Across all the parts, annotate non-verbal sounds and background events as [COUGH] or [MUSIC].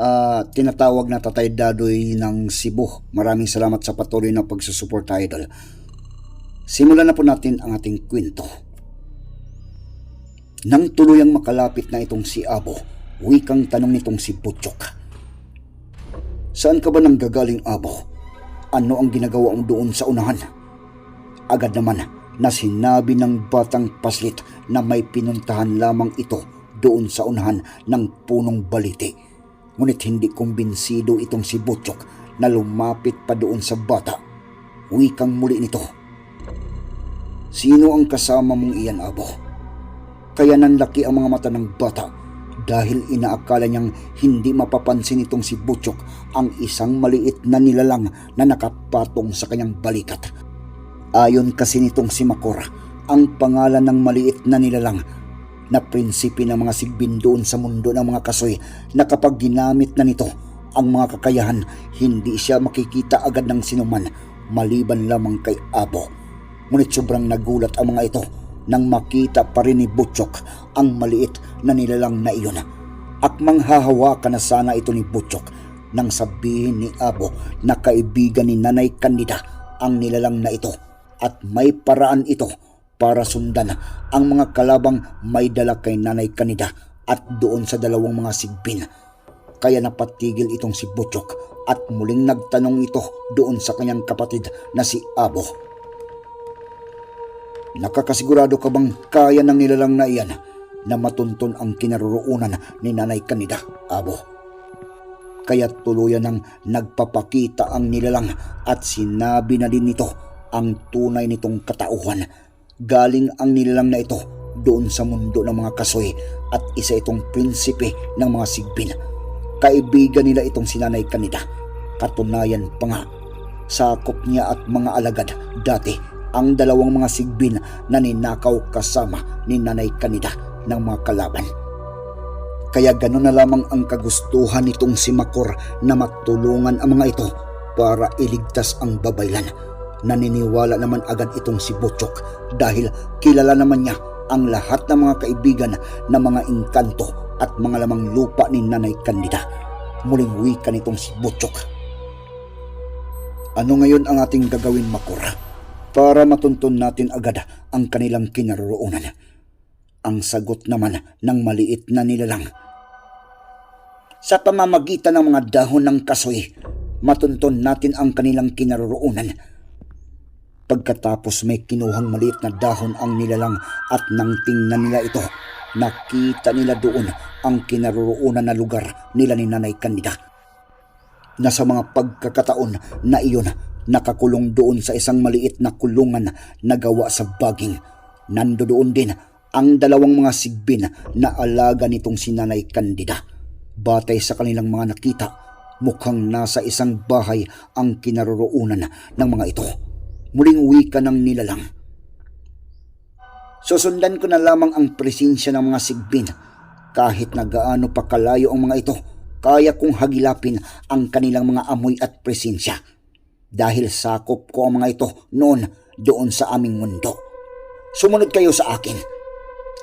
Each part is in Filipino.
ah, tinatawag na Tatay Dadoy ng Cebu. Maraming salamat sa patuloy na pagsusuporta idol. Simulan na po natin ang ating kwento. Nang tuluyang makalapit na itong si Abo, wikang tanong nitong si Butchok. Saan ka ba nang gagaling Abo? Ano ang ginagawa mo doon sa unahan? Agad naman na sinabi ng batang paslit na may pinuntahan lamang ito doon sa unahan ng punong baliti. Ngunit hindi kumbinsido itong si Butchok na lumapit pa doon sa bata. Wikang muli nito. Sino ang kasama mong iyan, Abo? Kaya nanlaki ang mga mata ng bata dahil inaakala niyang hindi mapapansin itong si Butchok ang isang maliit na nilalang na nakapatong sa kanyang balikat. Ayon kasi nitong si Makor, ang pangalan ng maliit na nilalang na prinsipi ng mga sigbin doon sa mundo ng mga kasoy na kapag ginamit na nito ang mga kakayahan, hindi siya makikita agad ng sinuman maliban lamang kay Abo. Ngunit sobrang nagulat ang mga ito nang makita pa rin ni Butchok ang maliit na nilalang na iyon. Akmang hahawakan na sana ito ni Butchok nang sabihin ni Abo na kaibigan ni Nanay Candida ang nilalang na ito at may paraan ito para sundan ang mga kalabang may dala kay Nanay Candida at doon sa dalawang mga sigbin. Kaya napatigil itong si Butchok at muling nagtanong ito doon sa kanyang kapatid na si Abo. Nakakasigurado ka bang kaya ng nilalang na iyan na matuntun ang kinaroroonan ni Nanay Kanida, Abo? Kaya tuluyan ng nagpapakita ang nilalang at sinabi na din nito ang tunay nitong katauhan. Galing ang nilalang na ito doon sa mundo ng mga kasoy at isa itong prinsipe ng mga sigbin. Kaibigan nila itong si Nanay Kanida. Katunayan pa nga, sakop niya at mga alagad dati ang dalawang mga sigbin na ninakaw kasama ni Nanay Kanida ng mga kalaban. Kaya gano'n na lamang ang kagustuhan nitong si Makor na matulungan ang mga ito para iligtas ang babaylan. Naniniwala naman agad itong si Butchok dahil kilala naman niya ang lahat ng mga kaibigan na mga inkanto at mga lamang lupa ni Nanay Candida. Muling wika nitong si Butchok. Ano ngayon ang ating gagawin, Makor? para matuntun natin agad ang kanilang kinaroroonan. Ang sagot naman ng maliit na nilalang. Sa pamamagitan ng mga dahon ng kasoy, matuntun natin ang kanilang kinaroroonan. Pagkatapos may kinuhang maliit na dahon ang nilalang at nang tingnan nila ito, nakita nila doon ang kinaroroonan na lugar nila ni Nanay Candida. Na sa mga pagkakataon na iyon nakakulong doon sa isang maliit na kulungan na gawa sa baging. Nando doon din ang dalawang mga sigbin na alaga nitong si Nanay Candida. Batay sa kanilang mga nakita, mukhang nasa isang bahay ang kinaroroonan ng mga ito. Muling wika ng nilalang. Susundan ko na lamang ang presensya ng mga sigbin. Kahit na gaano pa kalayo ang mga ito, kaya kong hagilapin ang kanilang mga amoy at presensya dahil sakop ko ang mga ito noon doon sa aming mundo. Sumunod kayo sa akin.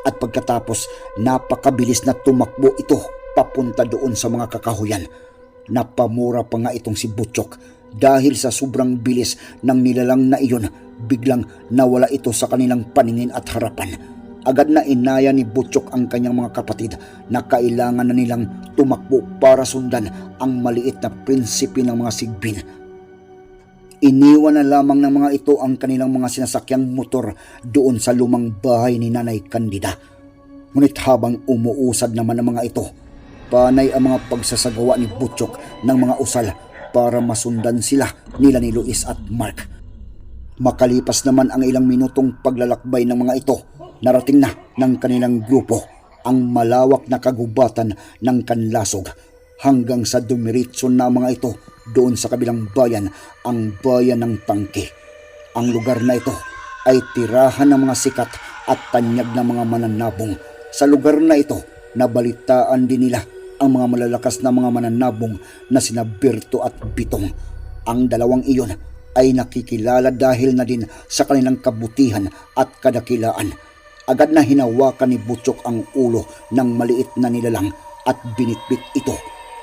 At pagkatapos, napakabilis na tumakbo ito papunta doon sa mga kakahuyan. Napamura pa nga itong si Butchok dahil sa sobrang bilis ng nilalang na iyon, biglang nawala ito sa kanilang paningin at harapan. Agad na inaya ni Butchok ang kanyang mga kapatid na kailangan na nilang tumakbo para sundan ang maliit na prinsipe ng mga sigbin Iniwan na lamang ng mga ito ang kanilang mga sinasakyang motor doon sa lumang bahay ni Nanay Candida. Ngunit habang umuusad naman ang mga ito, panay ang mga pagsasagawa ni Butchok ng mga usal para masundan sila nila ni Luis at Mark. Makalipas naman ang ilang minutong paglalakbay ng mga ito, narating na ng kanilang grupo ang malawak na kagubatan ng kanlasog hanggang sa dumiritso na mga ito doon sa kabilang bayan, ang bayan ng Tangke. Ang lugar na ito ay tirahan ng mga sikat at tanyag ng mga mananabong. Sa lugar na ito, nabalitaan din nila ang mga malalakas na mga mananabong na sina Berto at Bitong. Ang dalawang iyon ay nakikilala dahil na din sa kanilang kabutihan at kadakilaan. Agad na hinawakan ni Butchok ang ulo ng maliit na nilalang at binitbit ito.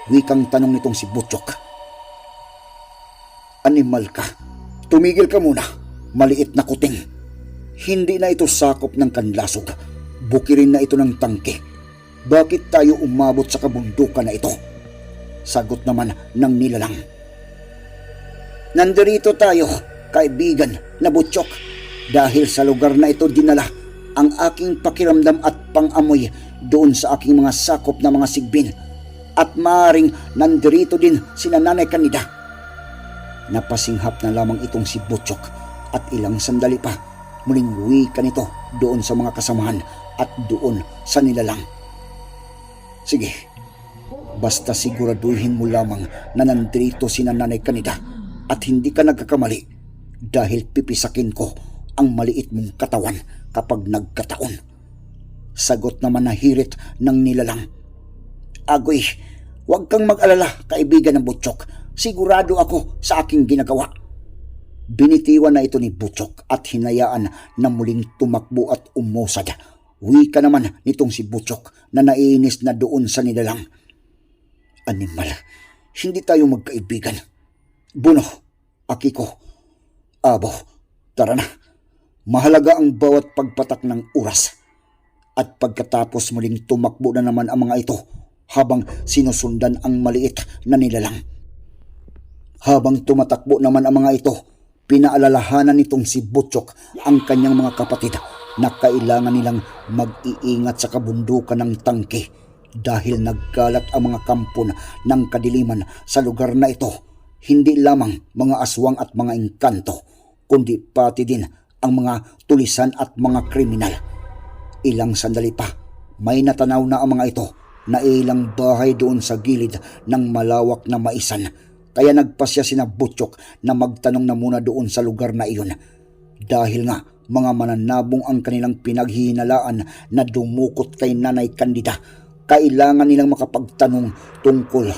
Wikang tanong nitong si Butchok. Animal ka. Tumigil ka muna. Maliit na kuting. Hindi na ito sakop ng kanlasog. Bukirin na ito ng tangke. Bakit tayo umabot sa kabundukan na ito? Sagot naman ng nilalang. Nandirito tayo, kaibigan na butsyok. Dahil sa lugar na ito dinala ang aking pakiramdam at pangamoy doon sa aking mga sakop na mga sigbin. At maaring nandirito din si Nanay Kanida. Napasinghap na lamang itong si Butchok at ilang sandali pa muling wika nito doon sa mga kasamahan at doon sa nilalang. Sige, basta siguraduhin mo lamang na nandito si Nanay Kanida at hindi ka nagkakamali dahil pipisakin ko ang maliit mong katawan kapag nagkataon. Sagot naman na hirit ng nilalang. Agoy, huwag kang mag-alala, kaibigan ng Butchok. Sigurado ako sa aking ginagawa. Binitiwan na ito ni Butchok at hinayaan na muling tumakbo at umusad. Wika naman nitong si Butchok na naiinis na doon sa nilalang. Animal, hindi tayo magkaibigan. Buno, Akiko, Abo, tara na. Mahalaga ang bawat pagpatak ng oras. At pagkatapos muling tumakbo na naman ang mga ito habang sinusundan ang maliit na nilalang. Habang tumatakbo naman ang mga ito, pinaalalahanan nitong si Butchok ang kanyang mga kapatid na kailangan nilang mag-iingat sa kabundukan ng tangke dahil nagkalat ang mga kampon ng kadiliman sa lugar na ito. Hindi lamang mga aswang at mga engkanto, kundi pati din ang mga tulisan at mga kriminal. Ilang sandali pa, may natanaw na ang mga ito na ilang bahay doon sa gilid ng malawak na maisan. Kaya nagpasya sina Butchok na magtanong na muna doon sa lugar na iyon. Dahil nga mga mananabong ang kanilang pinaghihinalaan na dumukot kay Nanay Candida, kailangan nilang makapagtanong tungkol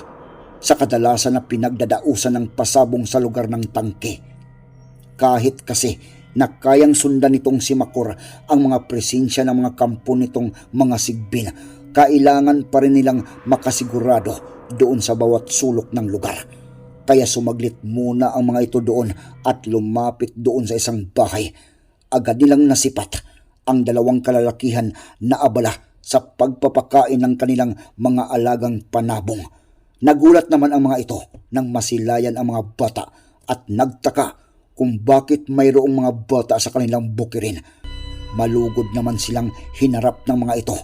sa kadalasan na pinagdadausan ng pasabong sa lugar ng tangke. Kahit kasi na kayang sundan nitong si Makor ang mga presensya ng mga kampo nitong mga sigbin, kailangan pa rin nilang makasigurado doon sa bawat sulok ng lugar. Kaya sumaglit muna ang mga ito doon at lumapit doon sa isang bahay. Agad nilang nasipat ang dalawang kalalakihan na abala sa pagpapakain ng kanilang mga alagang panabong. Nagulat naman ang mga ito nang masilayan ang mga bata at nagtaka kung bakit mayroong mga bata sa kanilang bukirin. Malugod naman silang hinarap ng mga ito.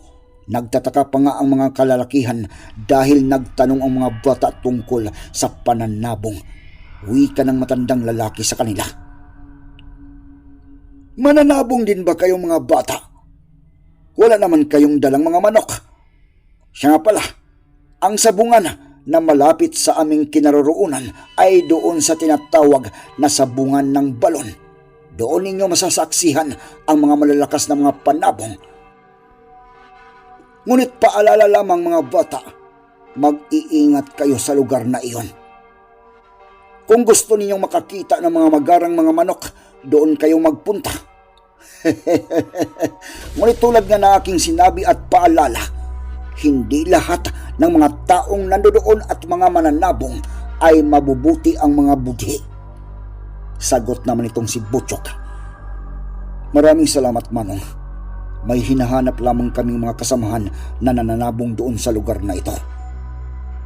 Nagtataka pa nga ang mga kalalakihan dahil nagtanong ang mga bata tungkol sa pananabong. Wika ng matandang lalaki sa kanila. Mananabong din ba kayong mga bata? Wala naman kayong dalang mga manok. Siya nga pala, ang sabungan na malapit sa aming kinaroroonan ay doon sa tinatawag na sabungan ng balon. Doon ninyo masasaksihan ang mga malalakas na mga panabong. Ngunit paalala lamang mga bata, mag-iingat kayo sa lugar na iyon. Kung gusto ninyong makakita ng mga magarang mga manok, doon kayo magpunta. [LAUGHS] Ngunit tulad nga na aking sinabi at paalala, hindi lahat ng mga taong nandoon at mga mananabong ay mabubuti ang mga budhi. Sagot naman itong si Butchok. Maraming salamat, Manong. May hinahanap lamang kaming mga kasamahan na nananabong doon sa lugar na ito.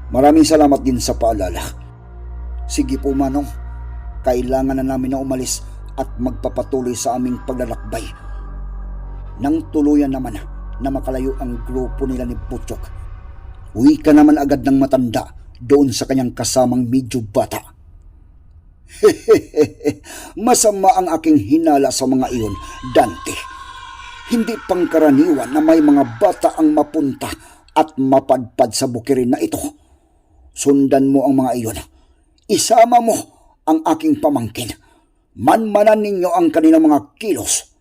Maraming salamat din sa paalala. Sige po, Manong. kailangan na namin na umalis at magpapatuloy sa aming paglalakbay. Nang tuluyan naman na makalayo ang grupo nila ni Butchok, uwi ka naman agad ng matanda doon sa kanyang kasamang medyo bata. [LAUGHS] Masama ang aking hinala sa mga iyon, Dante. Hindi pangkaraniwan na may mga bata ang mapunta at mapadpad sa bukirin na ito. Sundan mo ang mga iyon. Isama mo ang aking pamangkin. Manmanan ninyo ang kanilang mga kilos.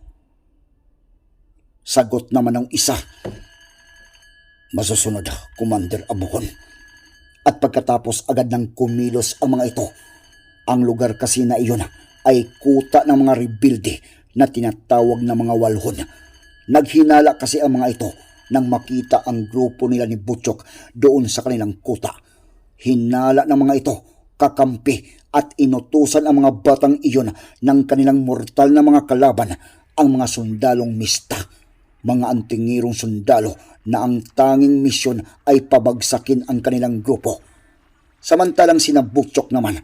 Sagot naman ng isa. Masusunod, Commander Abuhon. At pagkatapos agad ng kumilos ang mga ito, ang lugar kasi na iyon ay kuta ng mga rebuilde na tinatawag na mga walhon. Naghinala kasi ang mga ito nang makita ang grupo nila ni Butchok doon sa kanilang kuta. Hinala ng mga ito, kakampi at inutusan ang mga batang iyon ng kanilang mortal na mga kalaban, ang mga sundalong mista, mga antingirong sundalo na ang tanging misyon ay pabagsakin ang kanilang grupo. Samantalang sina Butchok naman,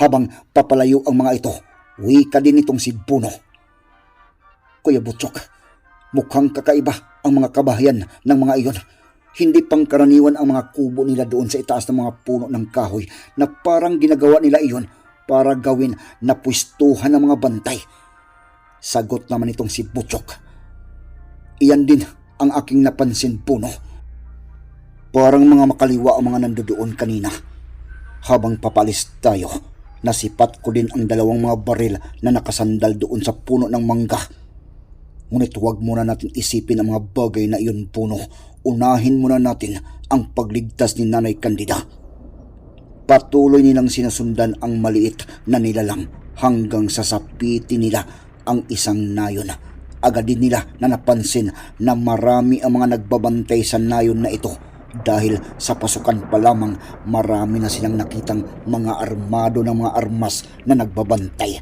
habang papalayo ang mga ito, wika din itong si Buno. Kuya Butchok, mukhang kakaiba ang mga kabahayan ng mga iyon. Hindi pangkaraniwan ang mga kubo nila doon sa itaas ng mga puno ng kahoy na parang ginagawa nila iyon para gawin na pwestuhan ng mga bantay. Sagot naman itong si Butchok. Iyan din ang aking napansin puno. Parang mga makaliwa ang mga nandoon kanina. Habang papalis tayo, nasipat ko din ang dalawang mga baril na nakasandal doon sa puno ng mangga. Ngunit huwag muna natin isipin ang mga bagay na iyon puno. Unahin muna natin ang pagligtas ni Nanay Candida. Patuloy nilang sinasundan ang maliit na nilalang hanggang sa sapiti nila ang isang nayon. Agad din nila na napansin na marami ang mga nagbabantay sa nayon na ito dahil sa pasukan pa lamang marami na silang nakitang mga armado ng mga armas na nagbabantay.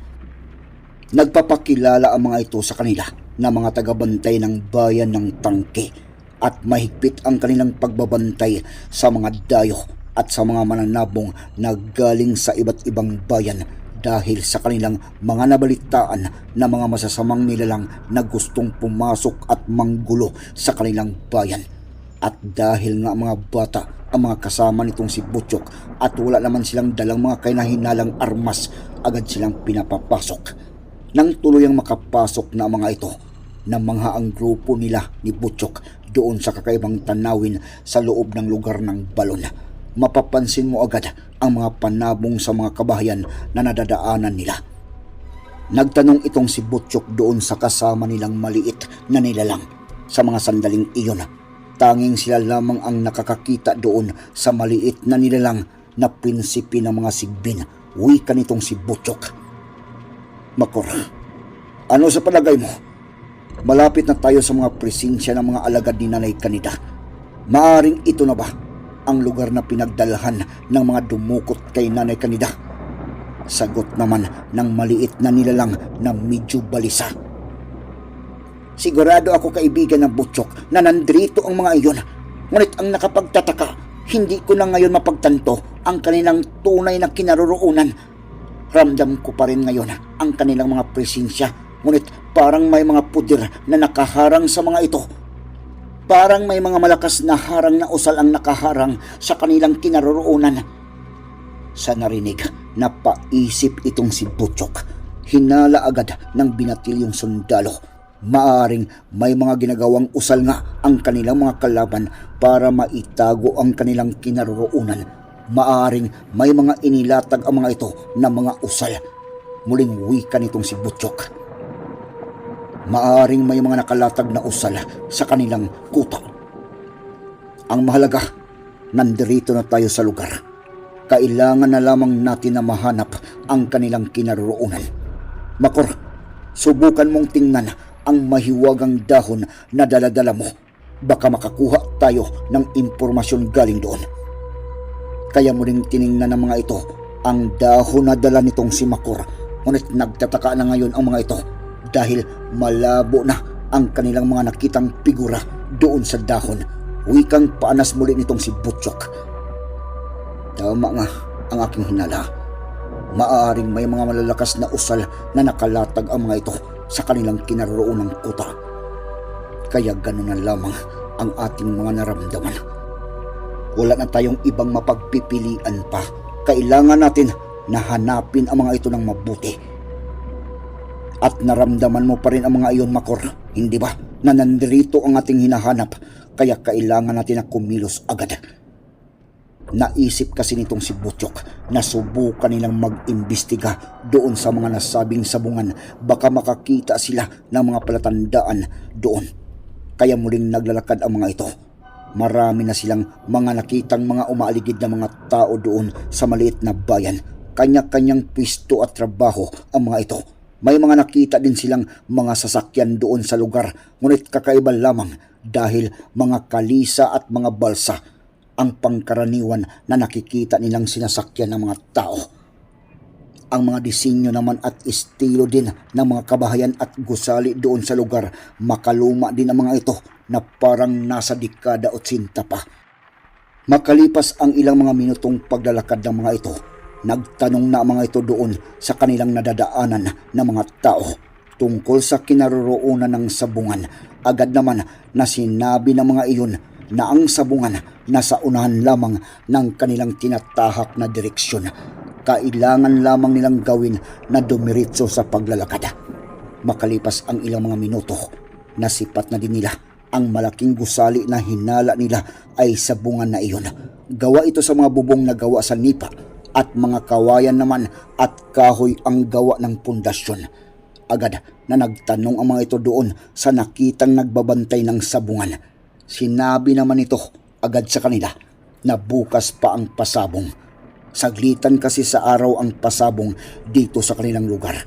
Nagpapakilala ang mga ito sa kanila na mga tagabantay ng bayan ng tangke at mahigpit ang kanilang pagbabantay sa mga dayo at sa mga mananabong na galing sa iba't ibang bayan dahil sa kanilang mga nabalitaan na mga masasamang nilalang na gustong pumasok at manggulo sa kanilang bayan. At dahil nga mga bata ang mga kasama nitong si Butchok at wala naman silang dalang mga kainahinalang armas, agad silang pinapapasok. Nang tuluyang makapasok na ang mga ito, na mga ang grupo nila ni Butchok doon sa kakaibang tanawin sa loob ng lugar ng balon. Mapapansin mo agad ang mga panabong sa mga kabahayan na nadadaanan nila. Nagtanong itong si Butchok doon sa kasama nilang maliit na nilalang. Sa mga sandaling iyon, tanging sila lamang ang nakakakita doon sa maliit na nilalang na prinsipi ng mga sigbin. Wika nitong si Butchok. Makor, ano sa palagay mo? Malapit na tayo sa mga presensya ng mga alagad ni Nanay Kanida. Maaring ito na ba ang lugar na pinagdalhan ng mga dumukot kay Nanay Kanida? Sagot naman ng maliit na nilalang na medyo balisa. Sigurado ako kaibigan ng Butchok na nandrito ang mga iyon. Ngunit ang nakapagtataka, hindi ko na ngayon mapagtanto ang kanilang tunay na kinaroroonan. Ramdam ko pa rin ngayon ang kanilang mga presensya. Ngunit parang may mga pudir na nakaharang sa mga ito. Parang may mga malakas na harang na usal ang nakaharang sa kanilang kinaroroonan. Sa narinig, napaisip itong si Butchok. Hinala agad ng binatilyong sundalo. Maaring may mga ginagawang usal nga ang kanilang mga kalaban para maitago ang kanilang kinaroroonan. Maaring may mga inilatag ang mga ito na mga usal. Muling wika nitong si Butchok. Maaring may mga nakalatag na usal sa kanilang kuta. Ang mahalaga, nandirito na tayo sa lugar. Kailangan na lamang natin na mahanap ang kanilang kinaroroonan. Makor, subukan mong tingnan ang mahiwagang dahon na daladala mo. Baka makakuha tayo ng impormasyon galing doon. Kaya mo rin tiningnan ng mga ito ang dahon na dala nitong si Makor. Ngunit nagtataka na ngayon ang mga ito dahil malabo na ang kanilang mga nakitang figura doon sa dahon. Wikang paanas muli nitong si Butchok. Tama nga ang aking hinala. Maaaring may mga malalakas na usal na nakalatag ang mga ito sa kanilang kinaroroonang kuta. Kaya ganun na lamang ang ating mga naramdaman. Wala na tayong ibang mapagpipilian pa. Kailangan natin na hanapin ang mga ito ng mabuti. At naramdaman mo pa rin ang mga iyon, Makor, hindi ba? Na nandirito ang ating hinahanap, kaya kailangan natin na kumilos agad. Naisip kasi nitong si Butchok na subukan nilang mag-imbestiga doon sa mga nasabing sabungan baka makakita sila ng mga palatandaan doon. Kaya muling naglalakad ang mga ito. Marami na silang mga nakitang mga umaaligid na mga tao doon sa maliit na bayan. Kanya-kanyang pwisto at trabaho ang mga ito. May mga nakita din silang mga sasakyan doon sa lugar, ngunit kakaiba lamang dahil mga kalisa at mga balsa ang pangkaraniwan na nakikita nilang sinasakyan ng mga tao. Ang mga disenyo naman at estilo din ng mga kabahayan at gusali doon sa lugar, makaluma din ang mga ito na parang nasa dekada 80 pa. Makalipas ang ilang mga minutong paglalakad ng mga ito, nagtanong na mga ito doon sa kanilang nadadaanan ng mga tao tungkol sa kinaroroonan ng sabungan. Agad naman na sinabi ng mga iyon na ang sabungan nasa unahan lamang ng kanilang tinatahak na direksyon. Kailangan lamang nilang gawin na dumiritso sa paglalakad. Makalipas ang ilang mga minuto, nasipat na din nila ang malaking gusali na hinala nila ay sabungan na iyon. Gawa ito sa mga bubong na gawa sa nipa at mga kawayan naman at kahoy ang gawa ng pundasyon. Agad na nagtanong ang mga ito doon sa nakitang nagbabantay ng sabungan. Sinabi naman ito agad sa kanila na bukas pa ang pasabong. Saglitan kasi sa araw ang pasabong dito sa kanilang lugar.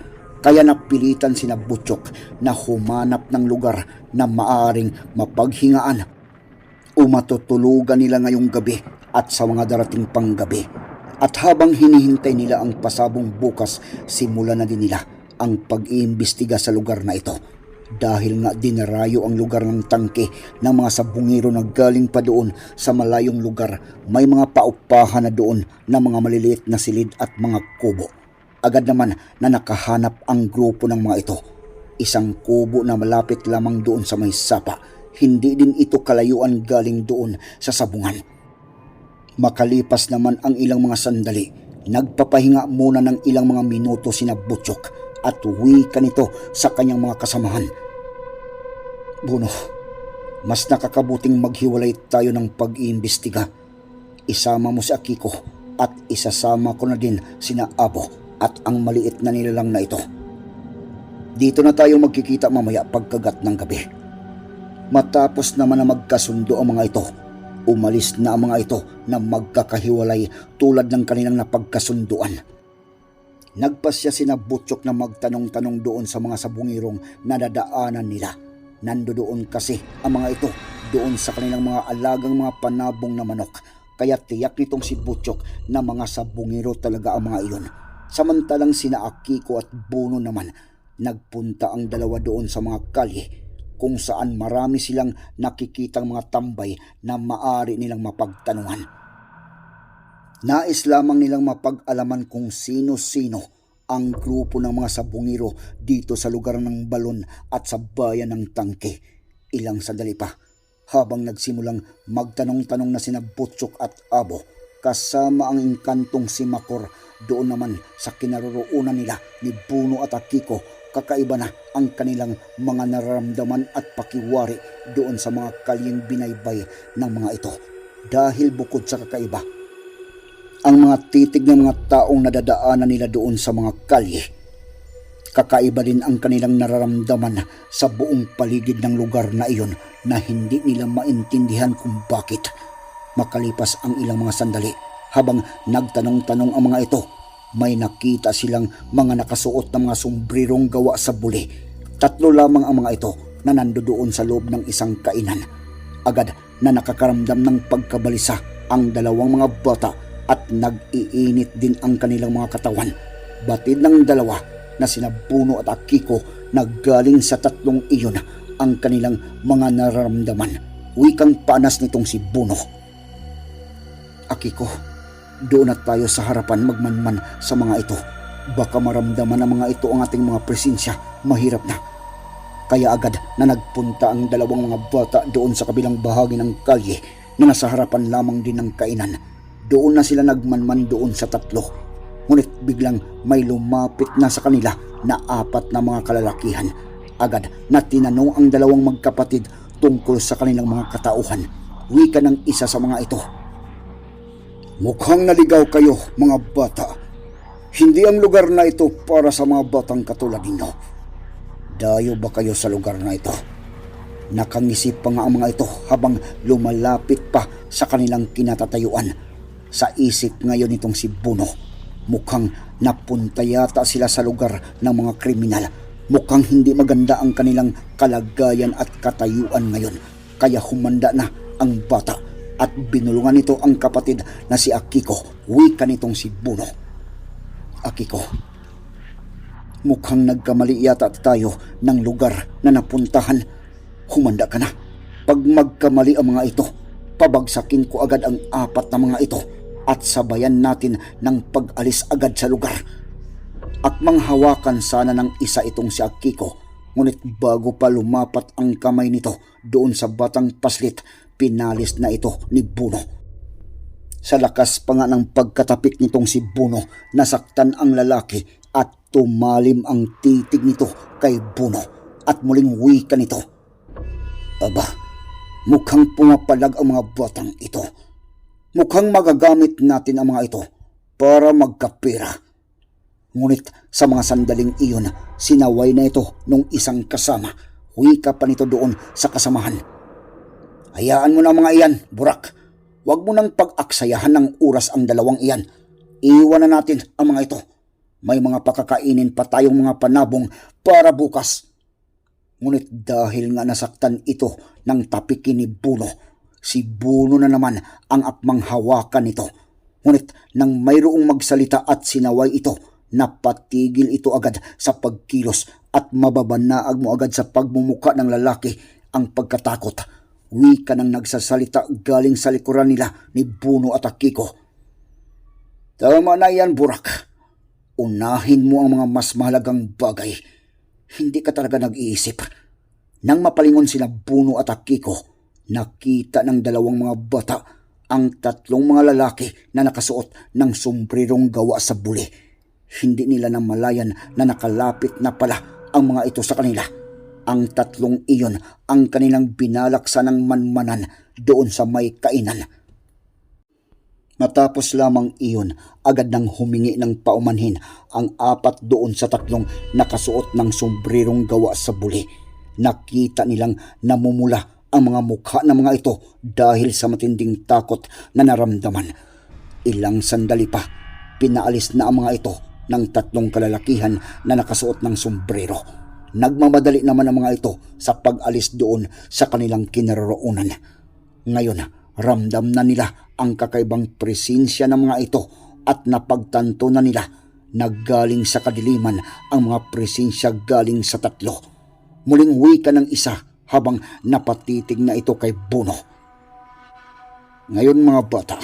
Kaya napilitan sina Butchok na humanap ng lugar na maaring mapaghingaan o matutulugan nila ngayong gabi at sa mga darating pang gabi. At habang hinihintay nila ang pasabong bukas, simula na din nila ang pag-iimbestiga sa lugar na ito. Dahil nga dinarayo ang lugar ng tangke ng mga sabungiro na galing pa doon sa malayong lugar, may mga paupahan na doon na mga maliliit na silid at mga kubo. Agad naman na nakahanap ang grupo ng mga ito. Isang kubo na malapit lamang doon sa may sapa. Hindi din ito kalayuan galing doon sa sabungan. Makalipas naman ang ilang mga sandali, nagpapahinga muna ng ilang mga minuto sina Butchok at uwi ka nito sa kanyang mga kasamahan. Buno, mas nakakabuting maghiwalay tayo ng pag-iimbestiga. Isama mo si Akiko at isasama ko na din sina Abo at ang maliit na nilalang na ito. Dito na tayo magkikita mamaya pagkagat ng gabi. Matapos naman na magkasundo ang mga ito, umalis na ang mga ito na magkakahiwalay tulad ng kanilang napagkasunduan. Nagpasya sina Butchok na magtanong-tanong doon sa mga sabungirong na dadaanan nila. Nando doon kasi ang mga ito doon sa kanilang mga alagang mga panabong na manok. Kaya tiyak nitong si Butchok na mga sabungiro talaga ang mga iyon. Samantalang sina Akiko at Buno naman, nagpunta ang dalawa doon sa mga kalye kung saan marami silang nakikitang mga tambay na maari nilang mapagtanungan. Nais lamang nilang mapag-alaman kung sino-sino ang grupo ng mga sabungiro dito sa lugar ng balon at sa bayan ng tangke. Ilang sandali pa, habang nagsimulang magtanong-tanong na sina Butchok at Abo, kasama ang inkantong si Makor doon naman sa kinaroroonan nila ni Buno at Akiko kakaiba na ang kanilang mga nararamdaman at pakiwari doon sa mga kalyeng binaybay ng mga ito. Dahil bukod sa kakaiba, ang mga titig ng mga taong nadadaanan nila doon sa mga kalye. Kakaiba din ang kanilang nararamdaman sa buong paligid ng lugar na iyon na hindi nila maintindihan kung bakit. Makalipas ang ilang mga sandali, habang nagtanong-tanong ang mga ito, may nakita silang mga nakasuot na mga sombrirong gawa sa buli. Tatlo lamang ang mga ito na nandoon sa loob ng isang kainan. Agad na nakakaramdam ng pagkabalisa ang dalawang mga bata at nag-iinit din ang kanilang mga katawan. Batid ng dalawa na sina Puno at Akiko na galing sa tatlong iyon ang kanilang mga nararamdaman. Wikang panas nitong si Buno. Akiko, doon na tayo sa harapan magmanman sa mga ito Baka maramdaman ng mga ito ang ating mga presensya. Mahirap na. Kaya agad na nagpunta ang dalawang mga bata doon sa kabilang bahagi ng kalye na nasa harapan lamang din ng kainan. Doon na sila nagmanman doon sa tatlo. Ngunit biglang may lumapit na sa kanila na apat na mga kalalakihan. Agad na tinanong ang dalawang magkapatid tungkol sa kanilang mga katauhan. Wika ng isa sa mga ito. Mukhang naligaw kayo, mga bata. Hindi ang lugar na ito para sa mga batang katulad ninyo. Dayo ba kayo sa lugar na ito? Nakangisip pa nga ang mga ito habang lumalapit pa sa kanilang kinatatayuan. Sa isip ngayon itong si Buno, mukhang napunta yata sila sa lugar ng mga kriminal. Mukhang hindi maganda ang kanilang kalagayan at katayuan ngayon. Kaya humanda na ang bata at binulungan nito ang kapatid na si Akiko. Wika nitong si Buno. Akiko, mukhang nagkamali yata tayo ng lugar na napuntahan. Humanda ka na. Pag magkamali ang mga ito, pabagsakin ko agad ang apat na mga ito at sabayan natin ng pag-alis agad sa lugar. Akmang hawakan sana ng isa itong si Akiko, ngunit bago pa lumapat ang kamay nito doon sa batang paslit, pinalis na ito ni Buno. Sa lakas pa nga ng pagkatapik nitong si Buno, nasaktan ang lalaki at tumalim ang titig nito kay Buno at muling wika nito. Aba, mukhang pumapalag ang mga batang ito. Mukhang magagamit natin ang mga ito para magkapira. Ngunit sa mga sandaling iyon, sinaway na ito nung isang kasama. Wika pa nito doon sa kasamahan. Hayaan mo na mga iyan, Burak. Huwag mo nang pag-aksayahan ng oras ang dalawang iyan. Iwan na natin ang mga ito. May mga pakakainin pa tayong mga panabong para bukas. Ngunit dahil nga nasaktan ito ng tapikin ni Buno, si Buno na naman ang apmang hawakan nito. Ngunit nang mayroong magsalita at sinaway ito, napatigil ito agad sa pagkilos at mababanaag mo agad sa pagmumuka ng lalaki ang pagkatakot. Wika nang nagsasalita galing sa likuran nila ni Buno at Akiko. Tama na yan, Burak. Unahin mo ang mga mas mahalagang bagay. Hindi ka talaga nag-iisip. Nang mapalingon sina Buno at Akiko, nakita ng dalawang mga bata ang tatlong mga lalaki na nakasuot ng sombrirong gawa sa buli. Hindi nila namalayan na nakalapit na pala ang mga ito sa kanila. Ang tatlong iyon ang kanilang binalaksa ng manmanan doon sa may kainan. Matapos lamang iyon, agad nang humingi ng paumanhin ang apat doon sa tatlong nakasuot ng sombrirong gawa sa buli. Nakita nilang namumula ang mga mukha ng mga ito dahil sa matinding takot na naramdaman. Ilang sandali pa, pinaalis na ang mga ito ng tatlong kalalakihan na nakasuot ng sombrero. Nagmamadali naman ang mga ito sa pag-alis doon sa kanilang kinaroroonan. Ngayon, ramdam na nila ang kakaibang presensya ng mga ito at napagtanto na nila na galing sa kadiliman ang mga presensya galing sa tatlo. Muling wika ng isa habang napatitig na ito kay Buno. Ngayon mga bata,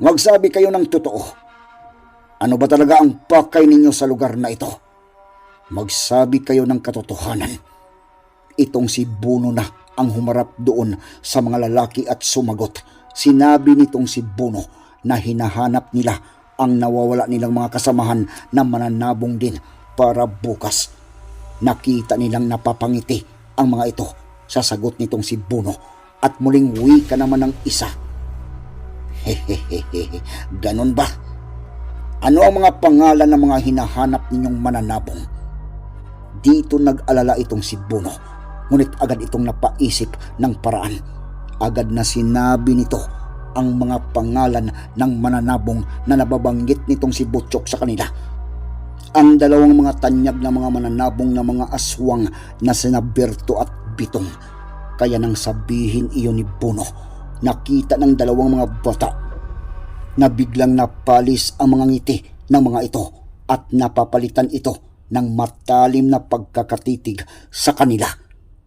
magsabi kayo ng totoo. Ano ba talaga ang pakay ninyo sa lugar na ito? Magsabi kayo ng katotohanan. Itong si Buno na ang humarap doon sa mga lalaki at sumagot. Sinabi nitong si Buno na hinahanap nila ang nawawala nilang mga kasamahan na mananabong din para bukas. Nakita nilang napapangiti ang mga ito sa sagot nitong si Buno at muling wika naman ng isa. Hehehehe, ganon ba? Ano ang mga pangalan ng mga hinahanap ninyong mananabong? Dito nag-alala itong si Buno, ngunit agad itong napaisip ng paraan. Agad na sinabi nito ang mga pangalan ng mananabong na nababanggit nitong si Butchok sa kanila. Ang dalawang mga tanyag na mga mananabong na mga aswang na sina Berto at Bitong. Kaya nang sabihin iyon ni Buno, nakita ng dalawang mga bata na biglang napalis ang mga ngiti ng mga ito at napapalitan ito ng matalim na pagkakatitig sa kanila.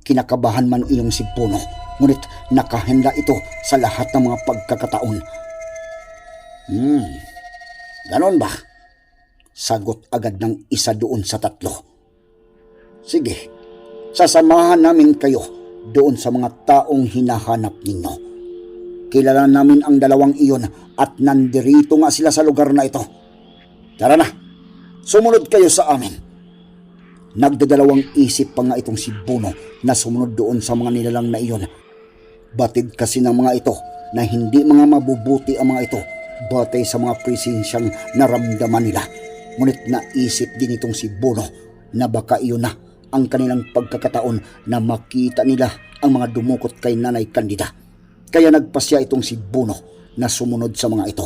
Kinakabahan man iyong si Puno, ngunit nakahanda ito sa lahat ng mga pagkakataon. Hmm, ganon ba? Sagot agad ng isa doon sa tatlo. Sige, sasamahan namin kayo doon sa mga taong hinahanap ninyo. Kilala namin ang dalawang iyon at nandirito nga sila sa lugar na ito. Tara na, sumunod kayo sa amin. Nagdadalawang isip pa nga itong si Buno na sumunod doon sa mga nilalang na iyon. Batid kasi ng mga ito na hindi mga mabubuti ang mga ito batay sa mga presensyang naramdaman nila. Ngunit naisip din itong si Buno na baka iyon na ang kanilang pagkakataon na makita nila ang mga dumukot kay Nanay Candida. Kaya nagpasya itong si Buno na sumunod sa mga ito.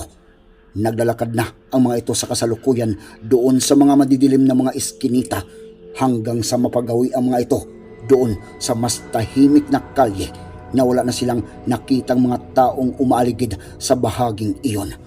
Naglalakad na ang mga ito sa kasalukuyan doon sa mga madidilim na mga iskinita hanggang sa mapagawi ang mga ito doon sa mas tahimik na kalye na wala na silang nakitang mga taong umaaligid sa bahaging iyon.